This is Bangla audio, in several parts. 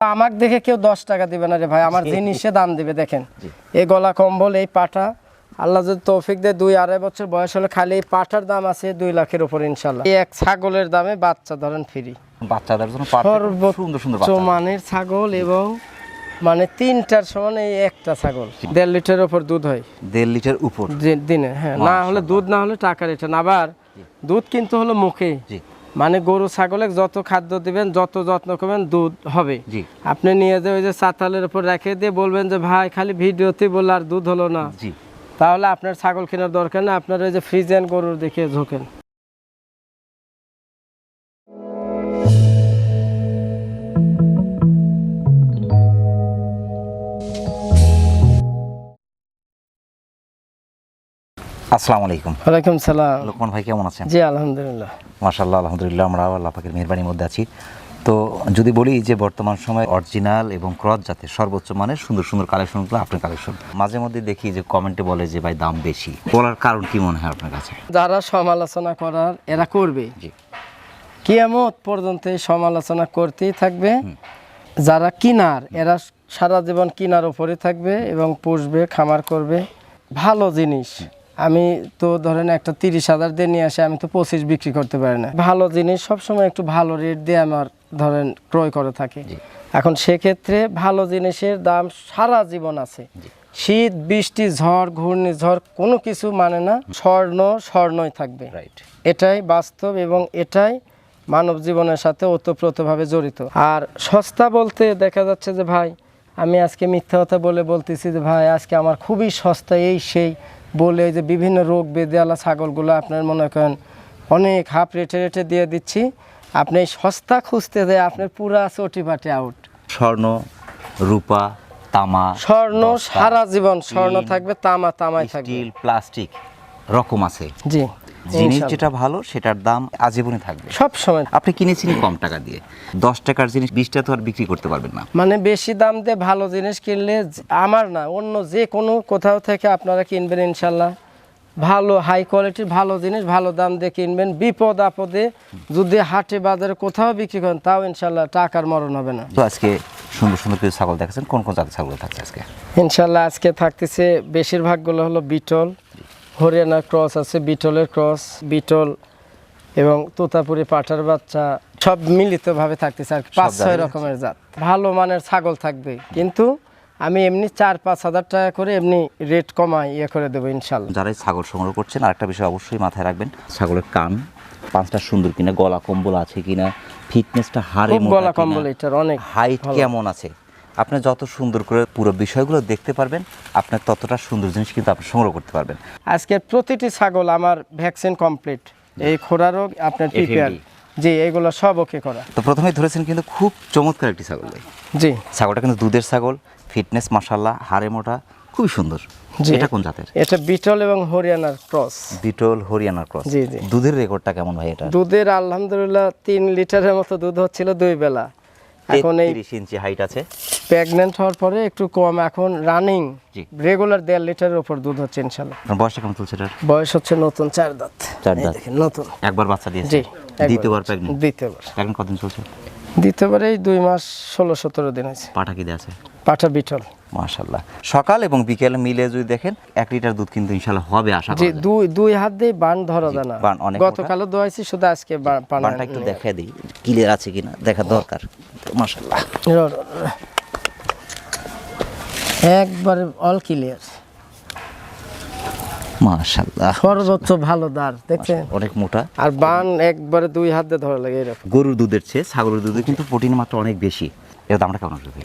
আমাকে দেখে কেউ দশ টাকা দিবে না রে ভাই আমার জিনিসে দাম দিবে দেখেন। এই গলা কম্বল এই পাটা আল্লাহ যদি তৌফিক দেয় দুই আড়াই বছর বয়স হলে খালি এই পাটার দাম আছে দুই লাখের উপর ইনশাল্লাহ। এই এক ছাগলের দামে বাচ্চা ধরেন ফ্রি বাচ্চাদের জন্য সুন্দর সুন্দর মানের ছাগল এবং মানে তিনটার সমান এই একটা ছাগল। দেড় লিটার উপর দুধ হয়। দেড় লিটার উপর? দিনে হ্যাঁ না হলে দুধ না হলে টাকা রিটার্ন আবার দুধ কিন্তু হলো মুখে। মানে গরু ছাগলে যত খাদ্য দিবেন যত যত্ন করবেন দুধ হবে। আপনি নিয়ে যে ওই যে চাতালের উপর রেখে দিয়ে বলবেন যে ভাই খালি ভিডিওতে বললে আর দুধ হলো না। তাহলে আপনার ছাগল কেনার দরকার না আপনার ওই যে ফ্রিজেন গরুর দেখে ঝোঁকেন। আসসালামু আলাইকুম। ওয়ালাইকুম সালাম। লোকমান ভাই কেমন আছেন? জি আলহামদুলিল্লাহ। মাশাল্লাহ আলহামদুলিল্লাহ আমরা আল্লাহ পাকের মেহরবানির মধ্যে আছি। তো যদি বলি যে বর্তমান সময় অরিজিনাল এবং ক্রস জাতের সর্বোচ্চ মানের সুন্দর সুন্দর কালেকশনগুলো আপনার কালেকশন। মাঝে মধ্যে দেখি যে কমেন্টে বলে যে ভাই দাম বেশি। বলার কারণ কি মনে হয় আপনার কাছে? যারা সমালোচনা করার এরা করবে। জি। কিয়ামত পর্যন্ত সমালোচনা করতেই থাকবে। যারা কিনার এরা সারা জীবন কিনার উপরে থাকবে এবং পুষবে খামার করবে। ভালো জিনিস। আমি তো ধরেন একটা তিরিশ হাজার দিয়ে নিয়ে আসে আমি তো পঁচিশ বিক্রি করতে পারি না। ভালো জিনিস সবসময় একটু ভালো রেট দিয়ে আমার ধরেন ক্রয় করে থাকি। এখন সেক্ষেত্রে ভালো জিনিসের দাম সারা জীবন আছে। শীত বৃষ্টি ঝড় ঘূর্ণিঝড় কোনো কিছু মানে না স্বর্ণ স্বর্ণই থাকবে। রাইট এটাই বাস্তব এবং এটাই মানব জীবনের সাথে ওতপ্রোতভাবে জড়িত। আর সস্তা বলতে দেখা যাচ্ছে যে ভাই আমি আজকে মিথ্যা কথা বলে বলতেছি যে ভাই আজকে আমার খুবই সস্তা এই সেই। বলে যে বিভিন্ন রোগ বেদেওয়ালা ছাগলগুলো আপনার মনে করেন অনেক হাফ রেটে রেটে দিয়ে দিচ্ছি। আপনি সস্তা খুঁজতে দেয় আপনার পুরা চটি পাটে আউট স্বর্ণ রূপা তামা স্বর্ণ সারা জীবন স্বর্ণ থাকবে তামা তামাই থাকবে। প্লাস্টিক রকম আছে। জি। জিনিস যেটা ভালো সেটার দাম আজীবনে থাকবে। সব সময়। আপনি কিনেছেন কম টাকা দিয়ে। দশ টাকার জিনিস বিশটা তো আর বিক্রি করতে পারবেন না। মানে বেশি দাম দিয়ে ভালো জিনিস কিনলে আমার না অন্য যে কোনো কোথাও থেকে আপনারা কিনবেন ইনশাল্লাহ। ভালো হাই কোয়ালিটির ভালো জিনিস ভালো দাম দিয়ে কিনবেন। বিপদ আপদে যদি হাটে বাজারে কোথাও বিক্রি করেন তাও ইনশাল্লাহ টাকার মরণ হবে না। তো আজকে সুন্দর সুন্দর কিছু ছাগল দেখাচ্ছেন। কোন কোন জাতের ছাগল থাকছে আজকে? ইনশাল্লাহ আজকে থাকতেছে বেশিরভাগগুলো হলো বিটল। হরিয়ানা ক্রস আছে বিটলের ক্রস বিটল এবং তোতাপুরি পাঠার বাচ্চা সব মিলিতভাবে থাকতেছে আর পাঁচ ছয় রকমের জাত। ভালো মানের ছাগল থাকবে কিন্তু আমি এমনি চার পাঁচ হাজার টাকা করে এমনি রেট কমাই ইয়ে করে দেবো ইনশাল্লাহ। যারা এই ছাগল সংগ্রহ করছেন আরেকটা বিষয় অবশ্যই মাথায় রাখবেন ছাগলের কান পাঁচটা সুন্দর কিনা গলা কম্বল আছে কিনা ফিটনেসটা খুব গলা কম্বল এটার অনেক হাইট কেমন আছে? আপনি যত সুন্দর করে পুরো বিষয়গুলো দেখতে পারবেন আপনার ততটা সুন্দর জিনিস কিন্তু আপনি সংগ্রহ করতে পারবেন। আজকের প্রতিটি ছাগল আমার ভ্যাকসিন কমপ্লিট। এই খোরা রোগ আপনার পিপিআর জি এগুলো সব ওকে করা। তো প্রথমেই ধরেছেন কিন্তু খুব চমৎকার একটি ছাগল ভাই। জি। ছাগলটা কিন্তু দুধের ছাগল ফিটনেস মাসাল্লাহ হাড়ে মোটা খুবই সুন্দর। এটা কোন জাতের? এটা বিটল এবং হরিয়ানার ক্রস। বিটল হরিয়ানার ক্রস। জি, জি। দুধের রেকর্ডটা কেমন ভাই এটা? দুধের আলহামদুলিল্লাহ তিন লিটারের মতো দুধ হচ্ছিল দুই বেলা। এখন এই ইঞ্চি হাইট আছে। প্রেগনেন্ট হওয়ার পরে একটু কম। এখন রানিং। রেগুলার দেড় লিটারের উপর দুধ হচ্ছে ইনশাল্লাহ। বয়সটা কেমন চলছে এটার? বয়স হচ্ছে নতুন চার দাঁত। চার দাঁত। নতুন। একবার বাচ্চা দিয়েছে? জি দ্বিতীয়বার প্রেগনেন্ট দ্বিতীয়বার। প্রেগনেন্ট কতদিন চলছে? দ্বিতীয়বার এই দুই মাস ষোলো সতেরো দিন হয়েছে। পাঠা কি আছে? পাঠা বিটল। মাশাল্লাহ সকাল এবং বিকেল মিলে যদি দেখেন এক লিটার দুধ কিন্তু ইনশাল্লাহ হবে আশা করা। দুই দুই হাত দিয়ে বান ধরা যায় না। বান অনেক। গতকালও দোয়াইছি শুধু আজকে বানটা একটু দেখে দিই ক্লিয়ার আছে কিনা? দেখা দরকার। মাশাল্লাহ একবারে অল ক্লিয়ার সর্বোচ্চ ভালো দাঁড় দেখছেন? অনেক মোটা। আর বান একবারে দুই হাত দিয়ে ধরা লাগে এরকম। গরুর দুধের চেয়ে ছাগলের দুধে কিন্তু প্রোটিন মাত্রা অনেক বেশি। এর দামটা কেমন আসবে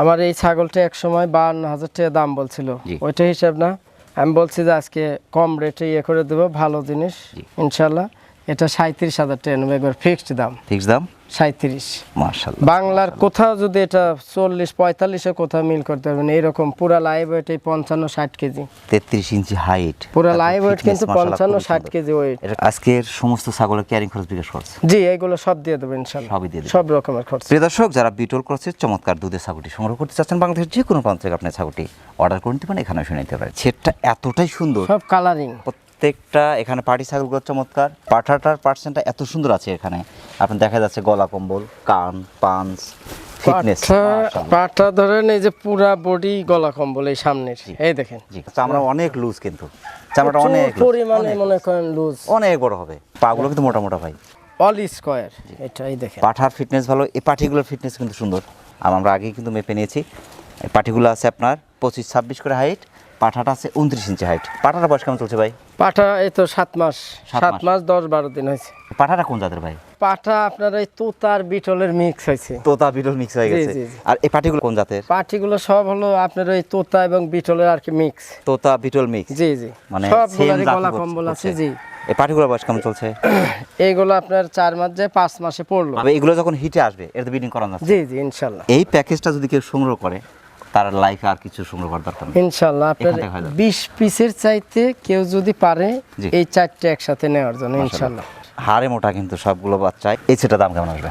আমার এই ছাগলটা এক সময় বান্ন হাজার টাকা দাম বলছিল। ওইটা হিসাব না। আমি বলছি যে আজকে কম রেটে ইয়ে করে দেবো ভালো জিনিস ইনশাল্লাহ এটা সাঁত্রিশ হাজার টাকা নেব একবার ফিক্সড দাম। ফিক্স দাম? সাঁত্রিশ মাশাল্লাহ বাংলার কোথাও যদি এটা চল্লিশ পঁয়তাল্লিশে কোথাও মিল করতে পারবেন এইরকম পুরা লাইভ ওয়েট এই পঞ্চান্ন ষাট কেজি। তেত্রিশ ইঞ্চি হাইট পুরা লাইভ ওয়েট কিন্তু পঞ্চান্ন ষাট কেজি ওয়েট আজকের সমস্ত ছাগলের ক্যারিং খরচ বিকাশ করছে জি এইগুলো সব দিয়ে দেবো ইনশাল্লাহ সবই দিয়ে দেবেন। সব রকমের খরচ। প্রিয় দর্শক যারা বিটল ক্রসের চমৎকার দুধের ছাগলটি সংগ্রহ করতে চাচ্ছেন বাংলাদেশের যে কোনো প্রান্ত থেকে আপনি ছাগলটি অর্ডার করে নিতে পারেন এখানে শুনে নিতে পারেন। সেটটা এতটাই সুন্দর। সব কালারিং প্রত্যেকটা এখানে পাটি ছাগলগুলো চমৎকার। পাঠাটার পার্সেন্টটা এত সুন্দর আছে এখানে। আপনার দেখা যাচ্ছে গলা কম্বল কান পাঞ্চ ফিটনেস পাটা ধরেন এই যে পুরা বডি গলা কম্বল এই সামনের এই দেখেন। চামড়া অনেক লুজ কিন্তু। চামড়াটা অনেক পরিমাণে মনে করেন লুজ অনেক বড় হবে। পাগুলো কিন্তু মোটা মোটা ভাই। অল স্কোয়ার এটা এই দেখেন। পাঠার ফিটনেস ভালো এই পাটিগুলোর ফিটনেস কিন্তু সুন্দর। আর আমরা আগেই কিন্তু মেপে নিয়েছি। এই পাটিগুলো আছে আপনার পঁচিশ ছাব্বিশ করে হাইট পাঠাটা আছে উনত্রিশ ইঞ্চি হাইট পাঠাটা বয়স কেমন চলছে ভাই? পাটা এই তো সাত মাস। সাত মাস। দশ বারো দিন হয়েছে। পাঠাটা কোন জাতের ভাই? পাটা আপনার এই তোতার বিটলের মিক্স হয়েছে। তোতা বিটল মিক্স হয়ে গেছে। আর এই পাটিগুলো কোন জাতের? পাটিগুলো সব হলো আপনার ওই তোতা এবং বিটলের আর কি মিক্স তোতা বিটল মিক্স জি জি। মানে same গলা কম্বল আছে জি। এই পাটিগুলোর বয়স কেমন চলছে? এইগুলো আপনার চার মাস যে পাঁচ মাসে পড়ল। এগুলো যখন হিটে আসবে এর তো বিডিং করানো যাচ্ছে জি জি ইনশাল্লাহ। এই প্যাকেজটা যদি কেউ সংগ্রহ করে তার লাইফে আর কিছু সংগ্রহ করার দরকার নেই। ইনশাল্লাহ আপনার এখান থেকে হয়ে যাবে। বিশ পিসের চাইতে কেউ যদি পারে এই চারটে একসাথে নেওয়ার জন্য ইনশাল্লাহ হাড়ে মোটা কিন্তু সবগুলো বাচ্চায় এই সেটা দাম কেমন আসবে?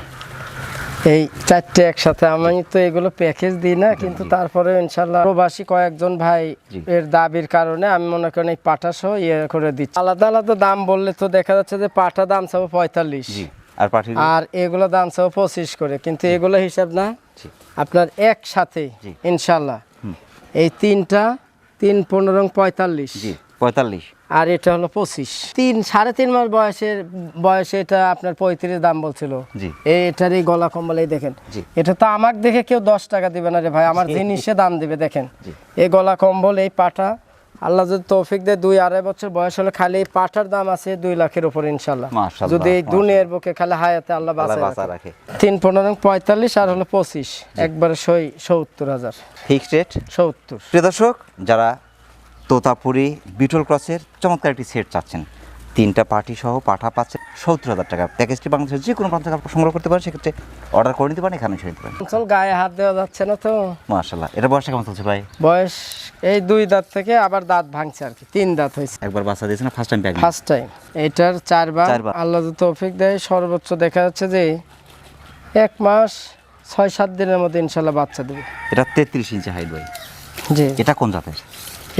এই চারটে একসাথে আমি তো এগুলো প্যাকেজ দিই না কিন্তু তারপরে ইনশাল্লাহ প্রবাসী কয়েকজন ভাই এর দাবির কারণে আমি মনে করেন এই পাটা সহ ইয়ে করে দিচ্ছি। আলাদা আলাদা দাম বললে তো দেখা যাচ্ছে যে পাটা দাম চাবো পঁয়তাল্লিশ। আর পাটি আর এগুলো দাম চাবো পঁচিশ করে কিন্তু এগুলো হিসাব না আপনার একসাথে। ইনশাল্লাহ। এই তিনটা তিন পনেরো পঁয়তাল্লিশ। জি পঁয়তাল্লিশ। আর এটা হলো পঁচিশ। তিন সাড়ে তিন মাস বয়সের বয়সে এটা আপনার পঁয়ত্রিশ দাম বলছিল। জি। এই এটার এই গলা কম্বল এই দেখেন এটা তো আমার দেখে কেউ দশ টাকা দিবে না রে ভাই আমার জিনিসে দাম দিবে দেখেন। এই গলা কম্বল এই পাটা আল্লাহ যদি তৌফিক দেয় দুই আড়াই বছর বয়স হলে খালি পাঠার পাটার দাম আছে দুই লাখের উপর ইনশাল্লাহ যদি এই দুনিয়ার বুকে খালি হায়াতে আল্লাহ বাঁচা রাখে। রাখে। তিন পনেরো পঁয়তাল্লিশ আর হলো পঁচিশ। একবারে সই সত্তর হাজার। Fixed rate? সত্তর। প্রিয় দর্শক যারা তোতাপুরি বিটল ক্রসের চমৎকার একটি সেট চাচ্ছেন তিনটা পার্টি সহ পাঠা পাচ্ছেন সত্তর হাজার টাকা। প্যাকেজটি বাংলাদেশের যে কোনো প্রান্ত সংগ্রহ করতে পারেন সেক্ষেত্রে অর্ডার করে নিতে পারেন এখানে এসে নিতে পারেন। অঞ্চল গায়ে হাত দেওয়া যাচ্ছে না তো। মাশাল্লাহ এটা বয়সটা কেমন চলছে ভাই? বয়স এই দুই দাঁত থেকে আবার দাঁত ভাঙছে আর কি তিন দাঁত হয়েছে। একবার বাচ্চা দিয়েছে না first time package first time এটার চারবার। আল্লাহ তৌফিক দেয় সর্বোচ্চ দেখা যাচ্ছে যে এক মাস ছয় সাত দিনের মধ্যে ইনশাল্লাহ বাচ্চা দেবে। এটা তেত্রিশ ইঞ্চি হাইট ভাই। জি। এটা কোন জাতের?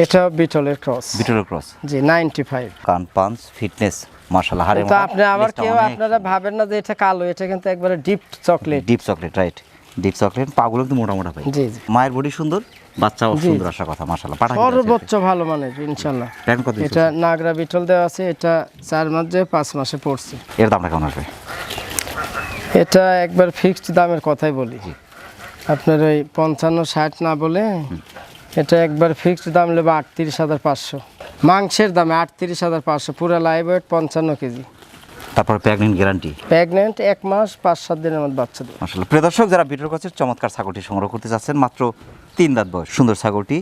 এটা বিটলের ক্রস বিটল ক্রস জি নাইনটি ফাইভ কান পাঞ্চ ফিটনেস মাশাল্লাহ হারে তো আপনি আবার কেউ আপনারা ভাবেন না যে এটা কালো এটা কিন্তু একবারে deep chocolate deep chocolate right deep chocolate পাগুলো কিন্তু মোটা মোটা ভাই। জি জি। মায়ের বডি সুন্দর বাচ্চাও সুন্দর আসার কথা মাশাল্লাহ পাঠা সর্বোচ্চ ভালো মানের ইনশাল্লাহ প্যাকেট কত এটা নাগরা বিটল দেওয়া আছে এটা চার মাস যে পাঁচ মাসে পড়ছে। এর দামটা কেমন আসবে? এটা একবার ফিক্সড দামের কথাই বলি। আপনার ওই পঞ্চান্ন ষাট না বলে এটা একবার ফিক্সড দাম নেবে আটত্রিশ হাজার পাঁচশো। মাংসের দামে আটত্রিশ হাজার পাঁচশো পুরো লাইভ ওয়েট পঞ্চান্ন কেজি। তারপর প্রেগনেন্ট গ্যারান্টি প্রেগনেন্ট এক মাস পাঁচ সাত দিনের মধ্যে বাচ্চা দেবে। মাশাল্লাহ প্রিয় দর্শক যারা বিটল কাছের চমৎকার ছাগলটি সংগ্রহ করতে চাচ্ছেন মাত্র তিন দাঁত বয়স। সুন্দর ছাগলটি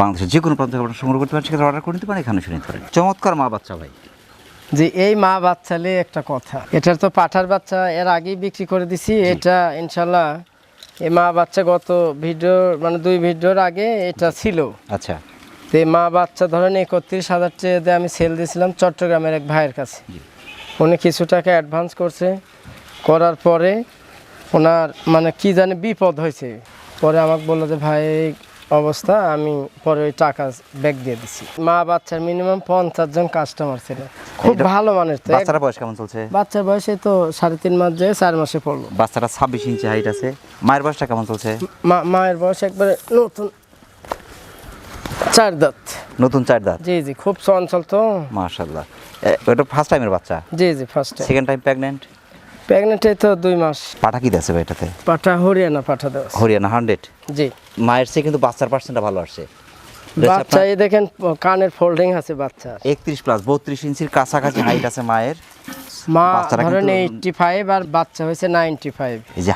বাংলাদেশের যে কোনো প্রান্ত থেকে আপনারা সংগ্রহ করতে পারেন সেক্ষেত্রে অর্ডার করে নিতে পারেন এখানে শুনে নিতে পারেন। চমৎকার মা বাচ্চা ভাই। যে এই মা বাচ্চালে একটা কথা। এটার তো পাঠার বাচ্চা এর আগেই বিক্রি করে দিছি। এটা ইনশাল্লাহ এই মা বাচ্চা গত ভিডিও মানে দুই ভিডিওর আগে এটা ছিল। আচ্ছা। তো এই মা বাচ্চা ধরেন একত্রিশ হাজার চেয়ে আমি সেল দিয়েছিলাম চট্টগ্রামের এক ভাইয়ের কাছে। উনি কিছু টাকা অ্যাডভান্স করছে। করার পরে ওনার মানে কি জানে বিপদ হয়েছে। পরে আমাকে বলল যে ভাই অবস্থা আমি পরে ওই টাকা ব্যাক দিয়ে দিছি। মা বাচ্চার মিনিমাম পঞ্চাশ জন কাস্টমার ছিল। খুব ভালো মানুষ তো। বাচ্চারা বয়স কেমন চলছে? বাচ্চার বয়সে তো সাড়ে তিন মাস যায় চার মাসে পড়ল। বাচ্চারা ছাব্বিশ ইঞ্চি হাইট আছে। মায়ের বয়সটা কেমন চলছে? মা- মায়ের বয়স একবারে নতুন চার দাঁত। নতুন চার দাঁত? জি জি খুব চঞ্চল তো। মাশাল্লাহ এ, ওটা ফার্স্ট টাইমের বাচ্চা? জি জি ফার্স্ট সেকেন্ড টাইম প্রেগনেন্ট প্রেগনেন্টে তো দুই মাস। পাঠা কি ভাই এটাতে? পাঠা হরিয়ানা পাঠা দেওয়া হরিয়ানা হান্ড্রেড জি। মায়ের চেয়ে কিন্তু বাচ্চার পার্সেন্টটা ভালো আসছে। বাচ্চা এই দেখেন কানের ফোল্ডিং আছে বাচ্চা একত্রিশ প্লাস বত্রিশ ইঞ্চির কাছাকাছি হাইট আছে মায়ের। মা ধরেন আর বাচ্চা হয়েছে এই যে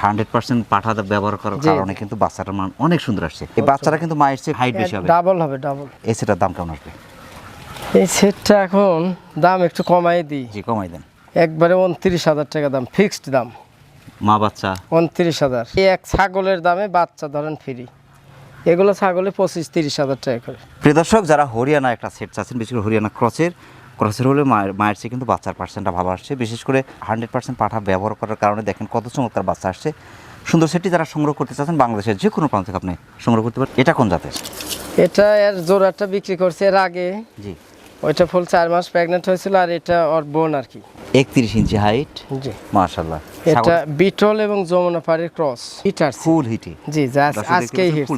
পাঠা ব্যবহার করার জি। কারণে কিন্তু বাচ্চাটার মান অনেক সুন্দর আসছে। এই কিন্তু মায়ের চেয়ে হাইট বেশি হবে। ডাবল হবে ডাবল এই সেটার দাম কেমন আসবে? এই সেটটা এখন দাম একটু কমাই দিই। জি কমাই দেন। একবারে উনত্রিশ হাজার টাকা দাম ফিক্সড দাম। মা বাচ্চা? উনত্রিশ হাজার। এই এক ছাগলের দামে বাচ্চা ধরেন ফ্রি এগুলো ছাগলে পঁচিশ তিরিশ হাজার টাকা করে। প্রিয় দর্শক যারা হরিয়ানা একটা সেট চাচ্ছেন বিশেষ করে হরিয়ানা ক্রসের ক্রসের হলে মায়ের মায়ের চেয়ে কিন্তু বাচ্চার পার্সেন্টটা ভালো আসছে। বিশেষ করে হান্ড্রেড পার্সেন্ট পাঠা ব্যবহার করার কারণে দেখেন কত চমৎকার বাচ্চা আসছে। সুন্দর সেটটি যারা সংগ্রহ করতে চাচ্ছেন বাংলাদেশের যে কোনো প্রান্ত থেকে আপনি সংগ্রহ করতে পারেন। এটা কোন জাতের? এটা এর জোড়াটা বিক্রি করছে এর আগে। জি। ওইটা ফুল চার মাস প্রেগনেন্ট হয়েছিল আর এটা ওর বোন আর কি। একত্রিশ ইঞ্চি হাইট জি। মাশাল্লাহ এটা বিটল এবং যমুনা পাড়ির ক্রস হিটার ফুল হিটে জি আজকেই হিট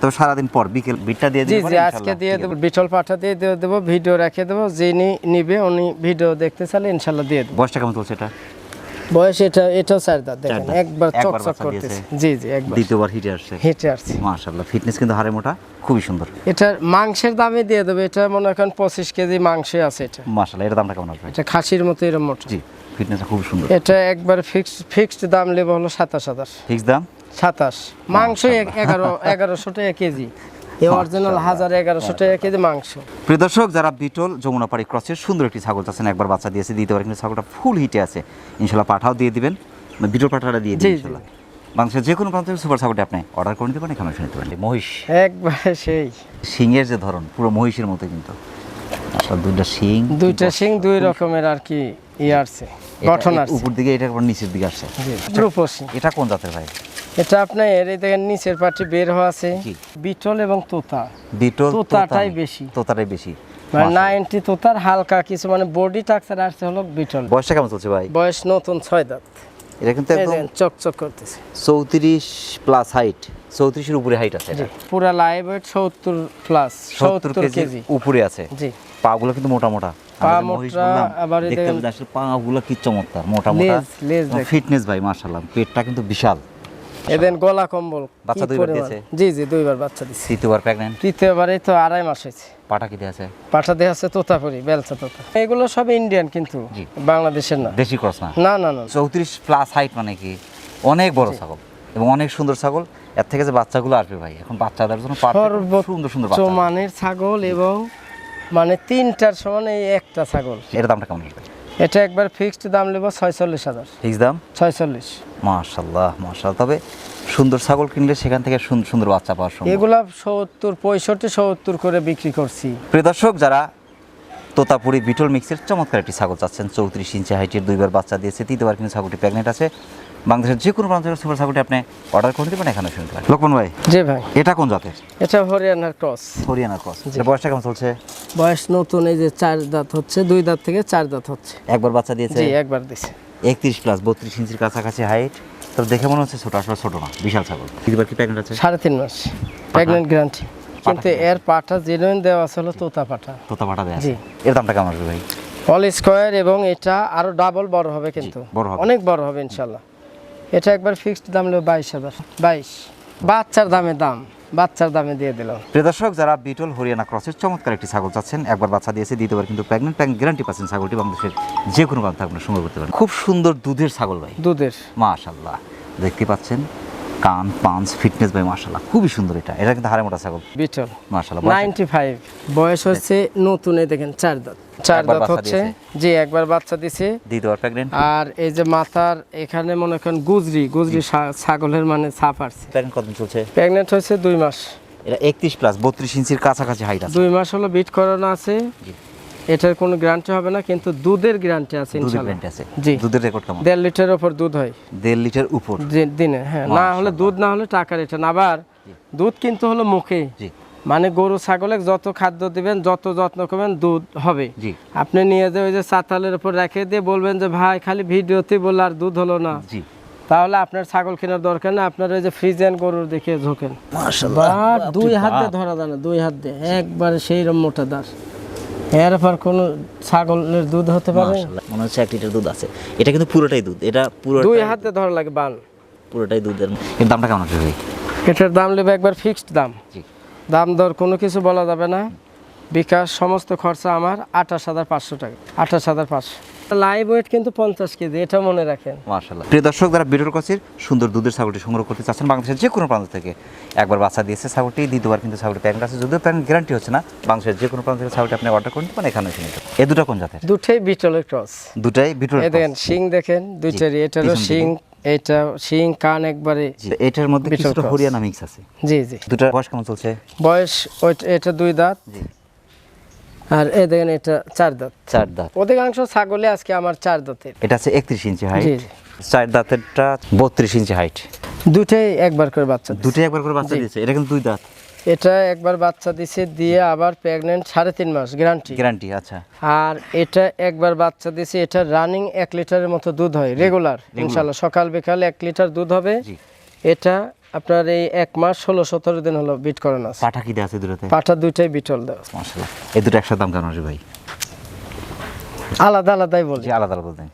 তবে সারাদিন পর বিকেল বিটটা দিয়ে জি জি আজকে দিয়ে দেবো বিটল পাঠা দিয়ে দিয়ে দেবো ভিডিও রেখে দেবো যিনি নিবে উনি ভিডিও দেখতে চাইলে ইনশাল্লাহ দিয়ে দেবো। বয়সটা কেমন চলছে এটা? বয়স এটা এটাও চার দাঁত দেখেন একবার চকচক করতেছে। জি জি একবার। দ্বিতীয়বার হিটে আসছে। হেঁটে আসছে। মাশাল্লাহ ফিটনেস কিন্তু হাড়ে মোটা খুবই সুন্দর। এটার মাংসের দামে দিয়ে দেবে এটা মনে করেন পঁচিশ কেজি মাংস আছে এটা। মাশাল্লাহ এটা দামটা কেমন আসবে? এটা খাসির মতো এরম মোটা। জি ফিটনেসটা খুব সুন্দর। এটা একবার ফিক্সড ফিক্সড দাম নেবে হলো সাতাশ হাজার। ফিক্স দাম? সাতাশ। মাংস এগারো এগারোশো টাকা কেজি। এই অরিজিনাল হাজার এগারোশো টাকা কেজি মাংস। প্রিদর্শক যারা বিটল যমুনাপাড়ি ক্রসের সুন্দর একটি ছাগল চাচ্ছেন একবার বাচ্চা দিয়েছে কিন্তু ছাগলটা ফুল হিটে আছে। ইনশাল্লাহ পাঠাও দিয়ে দিবেন। মানে বিটল পাঠাটা দিয়ে জি, ইনশাল্লাহ বাংলাদেশের যে কোনো প্রান্ত থেকে সুপার ছাগলটি আপনি অর্ডার করে নিতে পারেন এখানে শুনতে পারেন। মহিষ। একবারে সেই। যে ধরন পুরো মহিষের মতো কিন্তু। আসলে দুইটা শিং দুইটা সিং দুই রকমের আর কি আসছে গঠন আসছে উপর দিকে এটা নিচের দিকে আসছে। এটা কোন জাতের ভাই? এটা আপনার এই দেখেন নিচের পাটি বের হওয়া আছে। বিটল এবং তোতা। বিটল তোতাটাই বেশি। তোতাটাই বেশি। মানে নাইনটি তোতার হালকা কিছু মানে বডি টাকচার আসছে হলো বিটল। বয়সটা কেমন চলছে ভাই? বয়স নতুন ছয় দাঁত। এটা কিন্তু একদম চকচক করতেছে। চৌত্রিশ প্লাস হাইট। চৌত্রিশের উপরে হাইট আছে পুরা লাইভ ওয়েট সত্তর প্লাস সত্তর কেজি। উপরে আছে। জি। পাগুলো কিন্তু মোটা মোটা। পা মহিষ মোটা, আবার এই দেখতে আসলে পাগুলো কি চমৎকার মোটা মোটা। ফিটনেস ভাই মাশাআল্লাহ। পেটটা কিন্তু বিশাল। এদেন গলা কম্বল বাচ্চা দুইবার। দিয়েছে? জি জি দুইবার বাচ্চা দিচ্ছে তৃতীয়বার প্রেগনেন্ট তৃতীয়বারে তো আড়াই মাস হয়েছে। পাটা কি দিয়ে আছে? পাঠা দেওয়া আছে তোতাপুরি বেলচা তোতা। এগুলো সব ইন্ডিয়ান কিন্তু বাংলাদেশের না। দেশি ক্রস না? না না না। চৌত্রিশ প্লাস হাইট মানে কি? অনেক বড় ছাগল এবং অনেক সুন্দর ছাগল। এর থেকে যে বাচ্চাগুলো আসবে ভাই এখন বাচ্চাদের জন্য সুন্দর সুন্দর বাচ্চা। মানের ছাগল এবং মানে তিনটার সমান এই একটা ছাগল। এর দামটা কেমন এটা একবার ফিক্সড দাম নেব ছয়চল্লিশ হাজার। ফিক্স দাম? ছয়চল্লিশ। মাশাল্লাহ মাশাল্লাহ তবে সুন্দর ছাগল কিনলে সেখান থেকে সুন্দর সুন্দর বাচ্চা পাওয়ার সম্ভব। এগুলা সত্তর পঁয়ষট্টি সত্তর করে বিক্রি করছি। প্রিয় দর্শক যারা তোতাপুরি বিটল মিক্সের চমৎকার একটি ছাগল চাচ্ছেন চৌত্রিশ ইঞ্চি হাইটের দুইবার বাচ্চা দিয়েছে তৃতীয়বার কিন্তু ছাগলটি প্রেগনেন্ট আছে। বাংলাদেশের যে কোনো প্রান্ত থেকে সুপার ছাগলটি আপনি অর্ডার করে দিবেন এখানে শুনতে পারেন। লোকমান ভাই জি ভাই। এটা কোন জাতের? এটা হরিয়ানার ক্রস। হরিয়ানার ক্রস। এটা বয়সটা কেমন চলছে? বয়স নতুন এই যে চার দাঁত হচ্ছে দুই দাঁত থেকে চার দাঁত হচ্ছে। একবার বাচ্চা দিয়েছে? জি একবার দিছে একত্রিশ প্লাস বত্রিশ ইঞ্চির কাছাকাছি হাইট তবে দেখে মনে হচ্ছে ছোট আসলে ছোট না বিশাল ছাগল। তৃতীয়বার কি প্রেগনেন্ট আছে? সাড়ে তিন মাস। প্রেগনেন্ট গ্যারান্টি কিন্তু এর পাটা জেনুইন দেওয়া আছে হলো তোতা পাটা তোতা পাটা দেয় জি। এর দামটা কেমন আসবে ভাই? অল স্কোয়ার এবং এটা আরও ডাবল বড় হবে কিন্তু। বড় হবে। অনেক বড় হবে ইনশাল্লাহ। এটা একবার ফিক্সড দাম নেবে বাইশ হাজার। বাইশ। বাচ্চার দামে দাম। বাচ্চার দামে দিয়ে দিল প্রিয় দর্শক যারা বিটল হরিয়ানা ক্রসের চমৎকার একটি ছাগল চাচ্ছেন একবার বাচ্চা দিয়েছে দ্বিতীয়বার কিন্তু প্রেগনেন্ট প্যাং গ্যারান্টি পাচ্ছেন ছাগলটি বাংলাদেশের যে কোনো প্রান্ত আপনার সংগ্রহ করতে পারেন। খুব সুন্দর দুধের ছাগল ভাই। দুধের। মাশাল্লাহ দেখতে পাচ্ছেন কান পাঞ্চ ফিটনেস ভাই মাশাল্লাহ খুবই সুন্দর এটা। এটা কিন্তু হাড়ে মোটা ছাগল। বিটল। মাশাল্লাহ নাইনটি ফাইভ। বয়স হচ্ছে নতুন এই দেখেন চার দাঁত। চার দাঁত হচ্ছে। জি একবার বাচ্চা দিছে। দ্বিতীয়বার প্রেগনেন্ট আর এই যে মাথার এখানে মনে করেন গুজরি গুজরি ছাগলের মানে ছাপ আসছে। প্রেগনেন্ট কতদিন চলছে? প্রেগনেন্ট হয়েছে দুই মাস। এটা একত্রিশ প্লাস বত্রিশ ইঞ্চির কাছাকাছি হাইট আছে। দুই মাস হলো বিট করানো আছে। জি। এটার কোনো গ্যারান্টি হবে না কিন্তু দুধের গ্যারান্টি আছে দুধের ইনশাল্লাহ। আছে। জি। দুধের রেকর্ড কেমন? দেড় লিটারের ওপর দুধ হয়। দেড় লিটার উপর? দিনে হ্যাঁ। না হলে দুধ না হলে টাকা রিটার্ন আবার দুধ কিন্তু হলো মুখে। জি। মানে গরু ছাগলে যত খাদ্য দিবেন যত যত্ন করবেন দুধ হবে। জি। আপনি নিয়ে যে ওই যে চাতালের উপর রেখে দিয়ে বলবেন যে ভাই খালি ভিডিওতে বললে আর দুধ হলো না। জি। তাহলে আপনার ছাগল কেনার দরকার না আপনার ওই যে ফ্রিজেন গরুর দেখে ঝোঁকেন। দুই হাত দিয়ে ধরা যায় দুই হাত দিয়ে। একবারে সেই রকম মোটা দাস এর পর কোনো ছাগলের দুধ হতে পারে? মনে হচ্ছে এক লিটার দুধ আছে। এটা কিন্তু পুরোটাই দুধ এটা পুরো দুই হাতে ধরা লাগে বান। পুরোটাই দুধের এর দামটা কেমন আছে ভাই? এটার দাম নেবে একবার ফিক্সড দাম। দাম দর কোনো কিছু বলা যাবে না। বিকাশ সমস্ত খরচা আমার আঠাশ হাজার পাঁচশো টাকা আঠাশ হাজার পাঁচশো। লাইভ ওয়েট কিন্তু পঞ্চাশ কেজি এটা মনে রাখেন। মাশাআল্লাহ। প্রিয় দর্শক যারা বিটল কচের সুন্দর দুধের ছাগলটি সংগ্রহ করতে চাচ্ছেন বাংলাদেশের যে কোনো প্রান্ত থেকে একবার বাচ্চা দিয়েছে ছাগলটি দ্বিতীয়বার কিন্তু ছাগলটি প্যাকেট আছে যদিও প্যাকেট গ্যারান্টি হচ্ছে না বাংলাদেশের যে কোনো প্রান্ত থেকে ছাগলটি আপনি অর্ডার করতে পারেন এখানে এসে নিতে। এই দুটো কোন জাতের? দুটোই বিটলের ক্রস দুটাই বিটল দেখেন শিং দেখেন দুইটারই এটারও। শিং এটা শিং কান একবারে এটার মধ্যে কিছুটা। হরিয়ানা মিক্স আছে। জি জি। দুটার বয়স কেমন চলছে? বয়স এটা দুই দাঁত। জি। আর এই দেখেন এটা চার দাঁত। চার দাঁত। অধিকাংশ ছাগলে আজকে আমার চার দাঁতের। এটা আছে একত্রিশ ইঞ্চি হাইট। চার দাঁতেরটা বত্রিশ ইঞ্চি হাইট দুটাই একবার করে বাচ্চা। দুটোই একবার করে বাচ্চা দিয়েছে এটা কিন্তু দুই দাঁত। এটা একবার বাচ্চা দিছে দিয়ে আবার প্রেগনেন্ট সাড়ে তিন মাস গ্যারান্টি গ্যারান্টি আচ্ছা। আর এটা একবার বাচ্চা দিছে এটা রানিং এক লিটারের মতো দুধ হয় রেগুলার ইনশাল্লাহ সকাল বিকাল এক লিটার দুধ হবে। এটা আপনার এই এক মাস ষোলো সতেরো দিন হলো বিট করানো আছে। পাঠা কি আছে দূরতে পাঠা দুইটাই বিটল দেওয়া। মাসাল্লাহ এই দুটো একসাথে দাম আসবে ভাই? আলাদা আলাদাই বলি। জি আলাদা আলাদা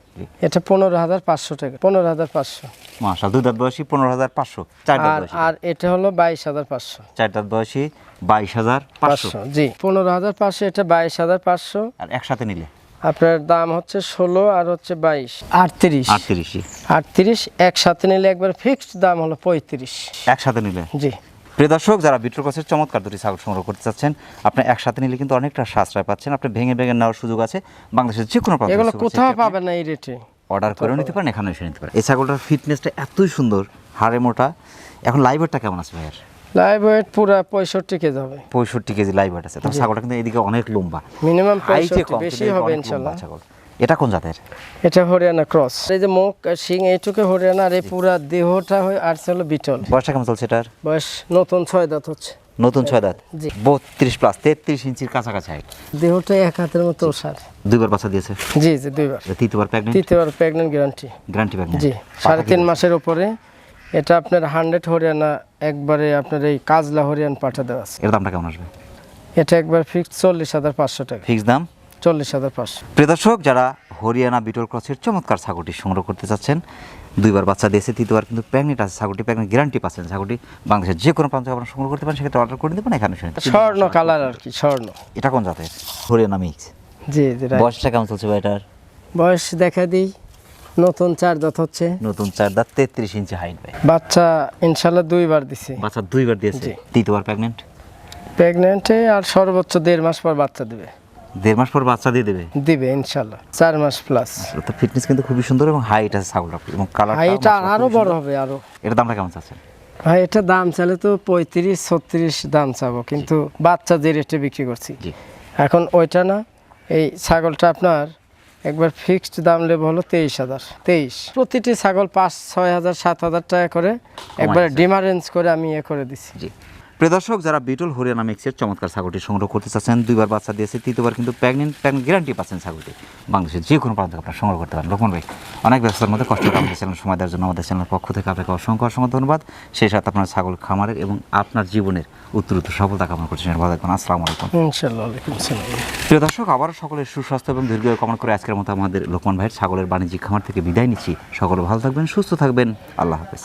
এটা পনেরো হাজার পাঁচশো টাকা পনেরো হাজার পাঁচশো। মাসাল দুই দাঁত বয়সী পনেরো হাজার পাঁচশো চার দাঁত আর এটা হলো বাইশ হাজার পাঁচশো। চার দাঁত বয়সী বাইশ হাজার পাঁচশো জি। পনেরো হাজার পাঁচশো এটা বাইশ হাজার পাঁচশো। আর একসাথে নিলে? আপনার দাম হচ্ছে ষোলো আর হচ্ছে বাইশ। আটত্রিশ। আটত্রিশই আটত্রিশ একসাথে নিলে একবার ফিক্সড দাম হলো পঁয়ত্রিশ। একসাথে নিলে? জি। প্রিয় দর্শক যারা বিট্রো কসের চমৎকার দুটি ছাগল সংগ্রহ করতে চাচ্ছেন আপনি একসাথে নিলে কিন্তু অনেকটা সাশ্রয় পাচ্ছেন। আপনি ভেঙে ভেঙে নেওয়ার সুযোগ আছে। বাংলাদেশের যে কোনো এগুলো কোথাও পাবেন না এই রেটে অর্ডার করে নিতে পারেন এখানে এসে নিতে পারেন। এই ছাগলটার ফিটনেসটা এতই সুন্দর হাড়ে মোটা। এখন লাইভারটা কেমন আছে ভাইয়ার? লাইভ ওয়েট পুরা পঁয়ষট্টি কেজি হবে। পঁয়ষট্টি কেজি লাইভার আছে। তবে ছাগলটা কিন্তু এদিকে অনেক লম্বা। মিনিমাম হাইটে পঁয়ষট্টি কম বেশি হবে ইনশাল্লাহ। ছাগল। এটা কোন জাতের? এটা হরিয়ানা ক্রস এই যে মুখ আর শিং এইটুকু হরিয়ানা আর এই পুরা দেহটা হয়ে আর হলো বিটল। বয়সটা কেমন চলছে এটার? বয়স নতুন ছয় দাঁত হচ্ছে। নতুন ছয় দাঁত। বত্রিশ প্লাস তেত্রিশ ইঞ্চির কাছাকাছি হাইট দেহটা এক হাতের মতো সার দুইবার বাচ্চা দিয়েছে? জি জি দুইবার। তৃতীয়বার প্রেগনেন্ট তৃতীয়বার প্রেগনেন্ট গ্যারান্টি গ্যারান্টি প্রেগনেন্ট জি সাড়ে তিন মাসের উপরে। এটা আপনার হান্ড্রেড হরিয়ানা একবারে আপনার এই কাজলা হরিয়ান পাঠা দেওয়া আছে। এর দামটা কেমন আসবে? এটা একবার ফিক্স চল্লিশ হাজার পাঁচশো টাকা। ফিক্স দাম? চল্লিশ হাজার পাঁচশো। প্রিয় দর্শক যারা হরিয়ানা বিটল ক্রসের চমৎকার ছাগলটি সংগ্রহ করতে চাচ্ছেন দুইবার বাচ্চা দিয়েছে তৃতীয়বার কিন্তু প্রেগনেন্ট আছে ছাগলটি প্রেগনেন্ট গ্যারান্টি পাচ্ছেন। ছাগলটি বাংলাদেশের যে কোনো প্রান্তে আপনারা সংগ্রহ করতে পারেন সেক্ষেত্রে অর্ডার করে দেবেন এখানে পারেন। স্বর্ণ কালার আর কি স্বর্ণ। এটা কোন জাতের? হরিয়ানা মিক্স জি। বয়সটা কেমন চলছে ভাই এটার? বয়স দেখা দিই। নতুন চার দাঁত হচ্ছে। নতুন চার দাঁত তেত্রিশ ইঞ্চি হাইট ভাই। বাচ্চা ইনশাল্লাহ দুইবার দিছে। বাচ্চা দুইবার দিয়েছে। তৃতীয়বার প্রেগনেন্ট প্রেগনেন্টে আর সর্বোচ্চ দেড় মাস পর বাচ্চা দিবে। দেড় মাস পর বাচ্চা দিয়ে দেবে? দিবে ইনশাল্লাহ চার মাস প্লাস তো ফিটনেস কিন্তু খুবই সুন্দর এবং হাইট আছে ছাগলটা এবং কালার ভাই এটা আরও বড় হবে আরও। এর দামটা কেমন চাচ্ছেন? ভাই এটা দাম চাইলে তো পঁয়ত্রিশ ছত্রিশ দাম চাবো কিন্তু বাচ্চা যে রেটে বিক্রি করছি। জি। এখন ওইটা না এই ছাগলটা আপনার একবার ফিক্সড দাম লেব হলো তেইশ হাজার। তেইশ। প্রতিটি ছাগল পাঁচ ছয় হাজার সাত হাজার টাকা করে একবার ডিমারেন্স করে আমি ইয়ে করে দিছি। জি। প্রিয় দর্শক যারা বিটল হরিয়ানা মিক্সের চমৎকার ছাগলটি সংগ্রহ করতে চাচ্ছেন দুইবার বাচ্চা দিয়েছে তৃতীয়বার কিন্তু প্রেগনেন্ট প্রেগনেন্ট গ্যারান্টি পাচ্ছেন ছাগলটি। বাংলাদেশের যে কোনো প্রান্ত আপনারা সংগ্রহ করতে পারেন। লোকমান ভাই অনেক ব্যস্ততার মধ্যে কষ্ট করে আমাদের চ্যানেল সময় দেওয়ার জন্য আমাদের চ্যানেলের পক্ষ থেকে আপনাকে অসংখ্য অসংখ্য ধন্যবাদ। সেই সাথে আপনার ছাগল খামারের এবং আপনার জীবনের উত্তরোত্তর সফলতা কামনা করছেন ভালো থাকবেন আসসালামু আলাইকুম। আসসালাম। প্রিয় দর্শক আবারও সকলের সুস্বাস্থ্য এবং দীর্ঘ কামনা করে আজকের মতো আমাদের লোকমান ভাইয়ের ছাগলের বাণিজ্যিক খামার থেকে বিদায় নিচ্ছি। সকলে ভালো থাকবেন সুস্থ থাকবেন। আল্লাহ হাফেজ।